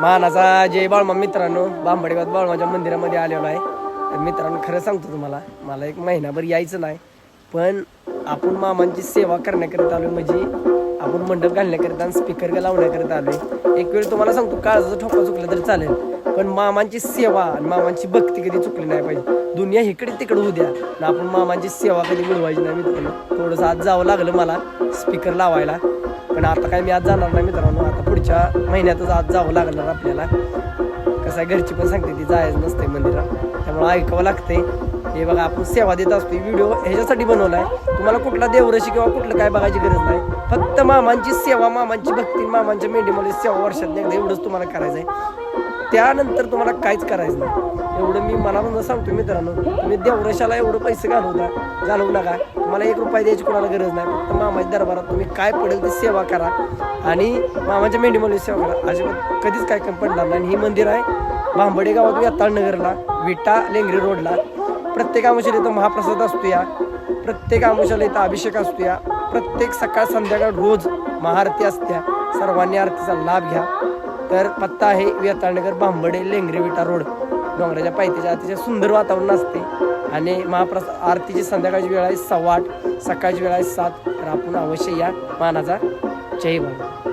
मानाचा जय बाळमा मित्रांनो. बांबडेगावात बाळमाच्या मंदिरामध्ये आलेलो आहे. मित्रांनो खरं सांगतो तुम्हाला मला एक महिनाभर यायचं नाही पण आपण मामांची सेवा करण्याकरिता आलो म्हणजे आपण मंडप घालण्याकरिता आणि स्पीकर लावण्याकरिता आलो एक वेळ तुम्हाला सांगतो काळजाचा ठोका चुकलं तरी चालेल पण मामांची सेवा आणि मामांची भक्ती कधी चुकली नाही पाहिजे. दुनिया इकडे तिकडे होऊ द्या. आणि आपण मामांची सेवा कधी मिळवायची नाही मित्रांनो. थोडंसं आज जावं लागलं मला स्पीकर लावायला. पण आता काय मी आज जाणार नाही मित्रांनो. आता पुढच्या महिन्यातच आज जावं लागणार आपल्याला. कसं आहे घरची पण सांगते ती जायचं नसते मंदिरात. त्यामुळे ऐकावं लागते हे बघा आपण सेवा देत असतो व्हिडिओ ह्याच्यासाठी बनवलाय. तुम्हाला कुठला देवरशी किंवा कुठलं काय बघायची गरज नाही. फक्त मामांची सेवा मामांची भक्ती मामांच्या मेंढीमध्ये सेवा वर्षात एकदा एवढंच तुम्हाला करायचं आहे त्यानंतर तुम्हाला काहीच करायचं नाही. एवढं मी मनामधून सांगतो मित्रांनो तुम्ही देवरशाला एवढं पैसे घालवता घालवू नका. तुम्हाला एक रुपया द्यायची कोणाला गरज नाही. फक्त मामाच्या दरबारात तुम्ही काय पडेल ती सेवा करा आणि मामाच्या मेंढीमध्ये सेवा करा. अजिबात कधीच काय कमी पडणार नाही. आणि ही मंदिर आहे भांबडे गावात व्यताळनगरला विटा लेंगरी रोडला. प्रत्येक आमुशाला इथं महाप्रसाद असतो या प्रत्येक आमुशाला इथं अभिषेक असतो या प्रत्येक सकाळ संध्याकाळ रोज महाआरती असत्या. सर्वांनी आरतीचा लाभ घ्या. तर पत्ता आहे व्यताळनगर भांबडे लेंगरे विटा रोड. डोंगराच्या पायथ्याच्या अतिशय सुंदर वातावरण असते. आणि महाप्रसाद आरतीची संध्याकाळची वेळ आहे सव्वा आठ सकाळची वेळ आहे सात. तर आपण अवश्य या मानाचा जय भाऊ